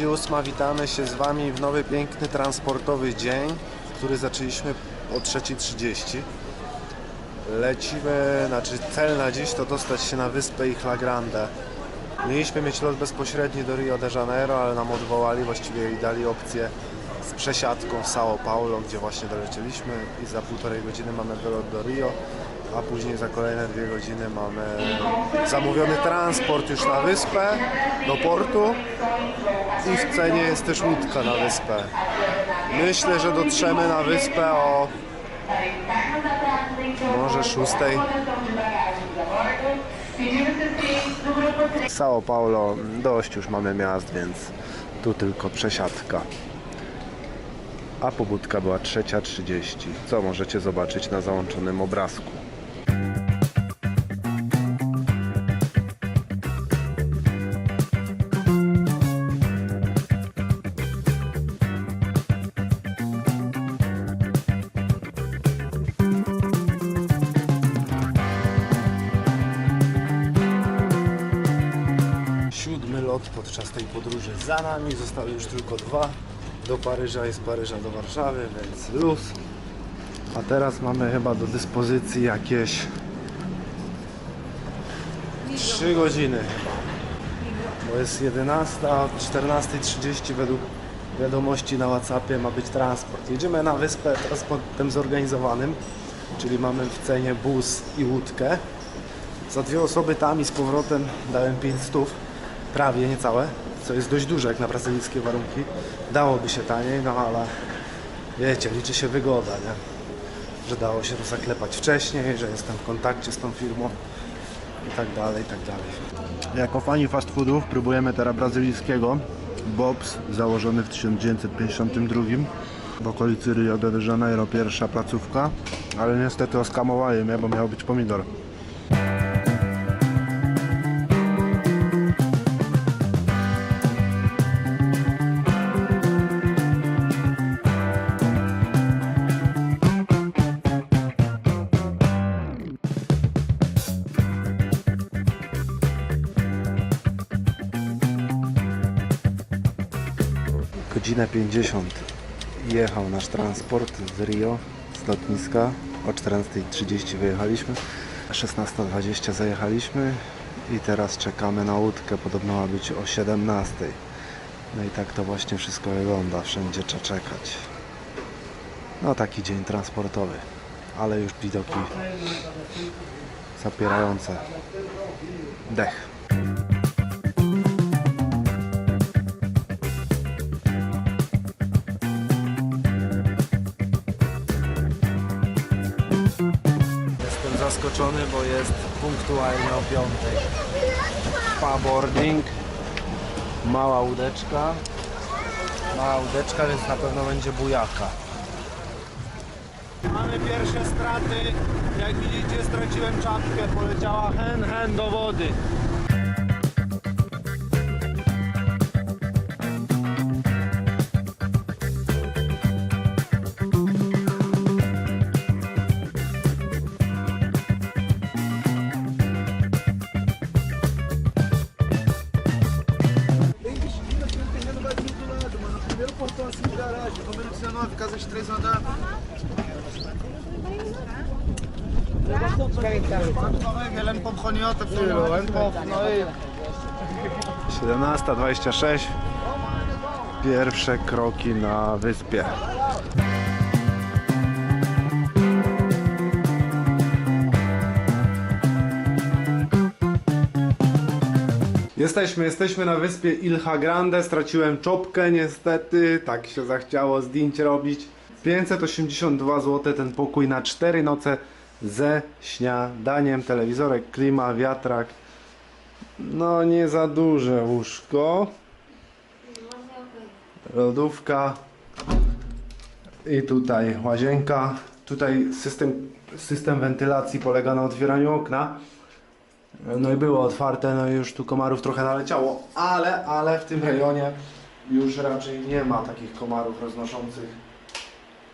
Dochodzi ósma, witamy się z Wami w nowy piękny transportowy dzień, który zaczęliśmy o 3.30. Lecimy, znaczy cel na dziś to dostać się na wyspę Isla Grande. Mieliśmy mieć lot bezpośredni do Rio de Janeiro, ale nam odwołali, właściwie i dali opcję z przesiadką w São Paulo, gdzie właśnie dolecieliśmy i za półtorej godziny mamy wylot do Rio, a później za kolejne dwie godziny mamy zamówiony transport już na wyspę, do portu i w cenie jest też łódka na wyspę. Myślę, że dotrzemy na wyspę o może szóstej. São Paulo, dość już mamy miast, więc tu tylko przesiadka. A pobudka była 3.30, co możecie zobaczyć na załączonym obrazku. Podczas tej podróży za nami, zostały już tylko dwa do Paryża i z Paryża do Warszawy, więc luz. A teraz mamy chyba do dyspozycji jakieś 3 godziny chyba. Bo jest 11, a od 14.30 według wiadomości na Whatsappie ma być transport. Jedziemy na wyspę transportem zorganizowanym, czyli mamy w cenie bus i łódkę. Za dwie osoby tam i z powrotem dałem 5 stów, prawie niecałe, co jest dość duże jak na brazylijskie warunki. Dałoby się taniej, no ale wiecie, liczy się wygoda, nie? Że dało się to zaklepać wcześniej, że jestem w kontakcie z tą firmą i tak dalej, i tak dalej. Jako fani fast foodów próbujemy teraz brazylijskiego Bob's, założony w 1952 w okolicy Rio de Janeiro, pierwsza placówka, ale niestety oskamowali mnie, bo miał być pomidor. Godzinę 50 jechał nasz transport z Rio, z lotniska. O 14.30 wyjechaliśmy, 16.20 zajechaliśmy i teraz czekamy na łódkę, podobno ma być o 17.00. No i tak to właśnie wszystko wygląda, wszędzie trzeba czekać. No taki dzień transportowy, ale już widoki zapierające dech. Zaskoczony, bo jest punktualnie o 5. Paboarding. Mała łódeczka. Mała łódeczka, więc na pewno będzie bujaka. Mamy pierwsze straty. Jak widzicie straciłem czapkę. Poleciała hen hen do wody. אין פה מכוניות אפילו, אין פה אופנועים. 17.26 Pierwsze kroki na wyspie. Jesteśmy, jesteśmy na wyspie Ilha Grande. Straciłem czopkę niestety, tak się zachciało zdjęć robić. 582 zł ten pokój na 4 noce ze śniadaniem, telewizorek, klima, wiatrak. No nie za duże łóżko. Lodówka. I tutaj łazienka. Tutaj system, system wentylacji polega na otwieraniu okna. No i było otwarte, no i już tu komarów trochę naleciało, ale, ale w tym rejonie już raczej nie ma takich komarów roznoszących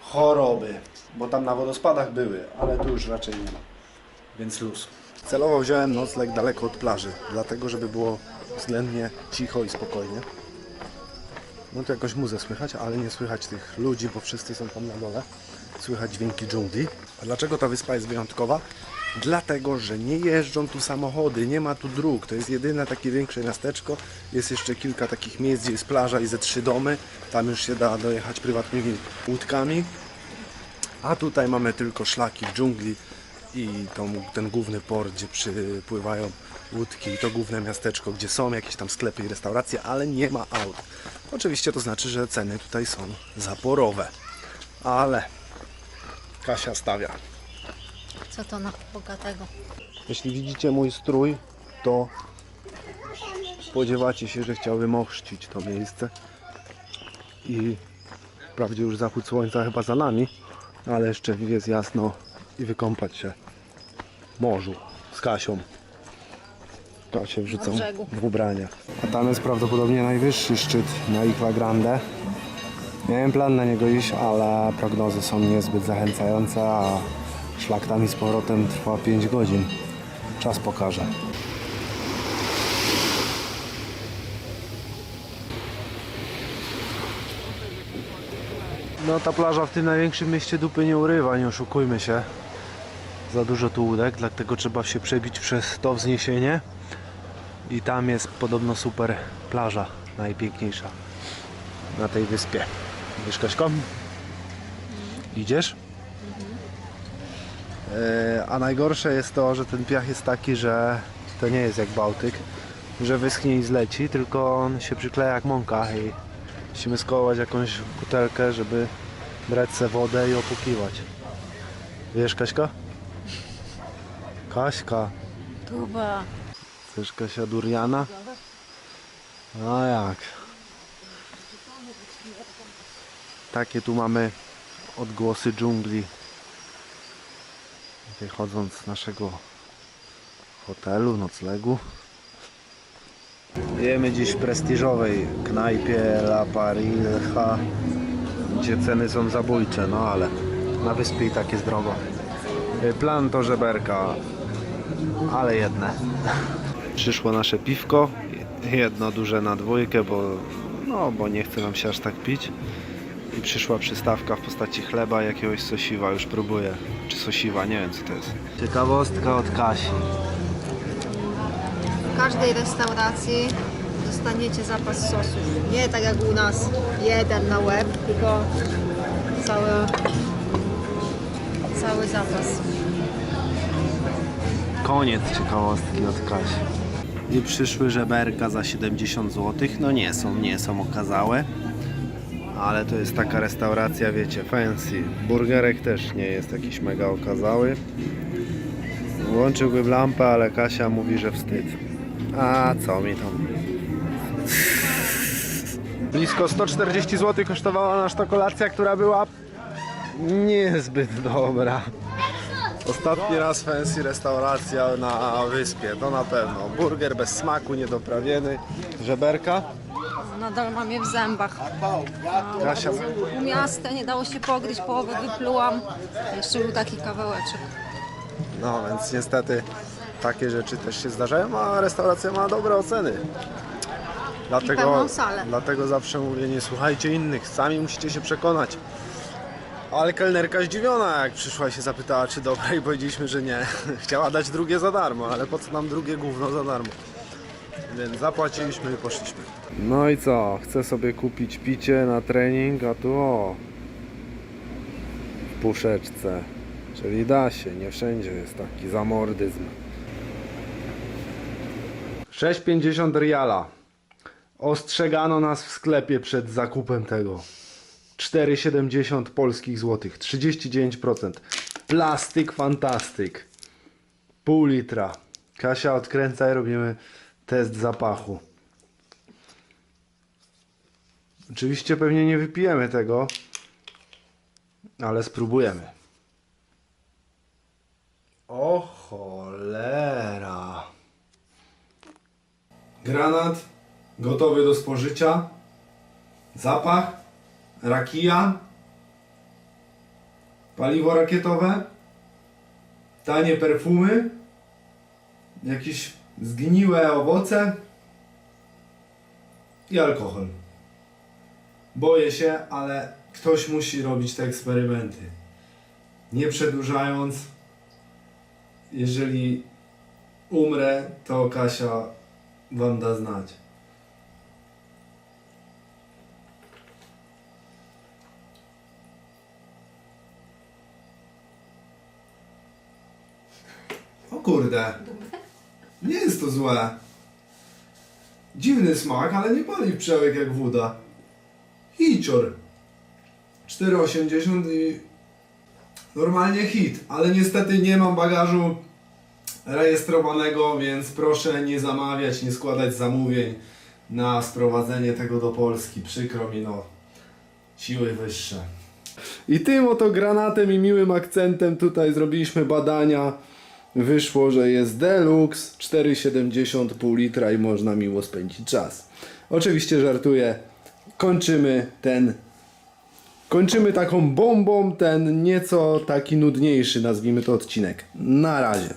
choroby, bo tam na wodospadach były, ale tu już raczej nie ma, więc luz. Celowo wziąłem nocleg daleko od plaży, dlatego żeby było względnie cicho i spokojnie. No to jakoś muzę słychać, ale nie słychać tych ludzi, bo wszyscy są tam na dole. Słychać dźwięki dżungli. A dlaczego ta wyspa jest wyjątkowa? Dlatego, że nie jeżdżą tu samochody, nie ma tu dróg. To jest jedyne takie większe miasteczko. Jest jeszcze kilka takich miejsc, gdzie jest plaża i ze trzy domy. Tam już się da dojechać prywatnymi łódkami. A tutaj mamy tylko szlaki w dżungli i tą, ten główny port, gdzie przypływają łódki i to główne miasteczko, gdzie są jakieś tam sklepy i restauracje, ale nie ma aut. Oczywiście to znaczy, że ceny tutaj są zaporowe. Ale Kasia stawia. Co to na bogatego? Jeśli widzicie mój strój, to spodziewacie się, że chciałbym ochrzcić to miejsce. I wprawdzie już zachód słońca chyba za nami, ale jeszcze jest jasno i wykąpać się w morzu z Kasią. To się wrzucą w ubrania. A tam jest prawdopodobnie najwyższy szczyt na Isla Grande. Miałem plan na niego iść, ale prognozy są niezbyt zachęcające, a szlak tam i z powrotem trwa 5 godzin. Czas pokaże. No ta plaża w tym największym mieście dupy nie urywa, nie oszukujmy się. Za dużo tu łódek, dlatego trzeba się przebić przez to wzniesienie. I tam jest podobno super plaża, najpiękniejsza na tej wyspie. Wiesz Kaśko? Idziesz? E, A najgorsze jest to, że ten piach jest taki, że to nie jest jak Bałtyk, że wyschnie i zleci, tylko on się przykleja jak mąka i musimy skołować jakąś butelkę, żeby brać se wodę i opłukiwać. Wiesz Kaśka? Kaśka. Tuba. Chcesz Kasia Duriana? A jak? Takie tu mamy odgłosy dżungli. Wychodząc z naszego hotelu, noclegu. Jemy dziś w prestiżowej knajpie La Parilha, gdzie ceny są zabójcze, no ale na wyspie i tak jest drogo. Plan to żeberka, ale jedne. Przyszło nasze piwko, jedno duże na dwójkę, bo, no, bo nie chce nam się aż tak pić. I przyszła przystawka w postaci chleba, jakiegoś sosiwa, już próbuję. Czy sosiwa, nie wiem co to jest. Ciekawostka od Kasi. W każdej restauracji dostaniecie zapas sosów. Nie tak jak u nas, jeden na łeb, tylko cały, cały zapas. Koniec ciekawostki od Kasi. I przyszły żeberka za 70 zł. No nie są, nie są okazałe. Ale to jest taka restauracja, wiecie, fancy. Burgerek też nie jest jakiś mega okazały. Włączyłbym lampę, ale Kasia mówi, że wstyd. A co mi tam? Blisko 140 zł kosztowała nas ta kolacja, która była niezbyt dobra. Ostatni raz fancy restauracja na wyspie, to na pewno. Burger bez smaku, niedoprawiony, żeberka. Nadal mam je w zębach. Kasia, U miasta nie dało się pogryźć, połowę wyplułam. Jeszcze był taki kawałeczek. no więc niestety takie rzeczy też się zdarzają, a restauracja ma dobre oceny. Dlatego, pełną salę. dlatego zawsze mówię, nie słuchajcie innych, sami musicie się przekonać. Ale kelnerka zdziwiona, jak przyszła i się zapytała, czy dobre, i powiedzieliśmy, że nie. Chciała dać drugie za darmo, ale po co nam drugie gówno za darmo? Więc zapłaciliśmy i poszliśmy. No i co? Chcę sobie kupić picie na trening, a tu o, w puszeczce. Czyli da się, nie wszędzie jest taki zamordyzm. 6,50 riala. Ostrzegano nas w sklepie przed zakupem tego. 4,70 polskich złotych. 39%. Plastyk fantastyk. Pół litra. Kasia odkręca i robimy test zapachu. Oczywiście pewnie nie wypijemy tego, ale spróbujemy. O cholera. Granat gotowy do spożycia. Zapach. Rakija. Paliwo rakietowe. Tanie perfumy. Jakieś zgniłe owoce. I alkohol. Boję się, ale ktoś musi robić te eksperymenty. Nie przedłużając, jeżeli umrę, to Kasia wam da znać. O kurde. Nie jest to złe. Dziwny smak, ale nie pali w jak woda. Hicior. 4,80 i normalnie hit, ale niestety nie mam bagażu rejestrowanego, więc proszę nie zamawiać, nie składać zamówień na sprowadzenie tego do Polski. Przykro mi, no. Siły wyższe. I tym oto granatem i miłym akcentem tutaj zrobiliśmy badania. Wyszło, że jest Deluxe 4,70 pół litra i można miło spędzić czas. Oczywiście żartuję. Kończymy ten Kończymy taką bombą ten nieco taki nudniejszy, nazwijmy to odcinek. Na razie.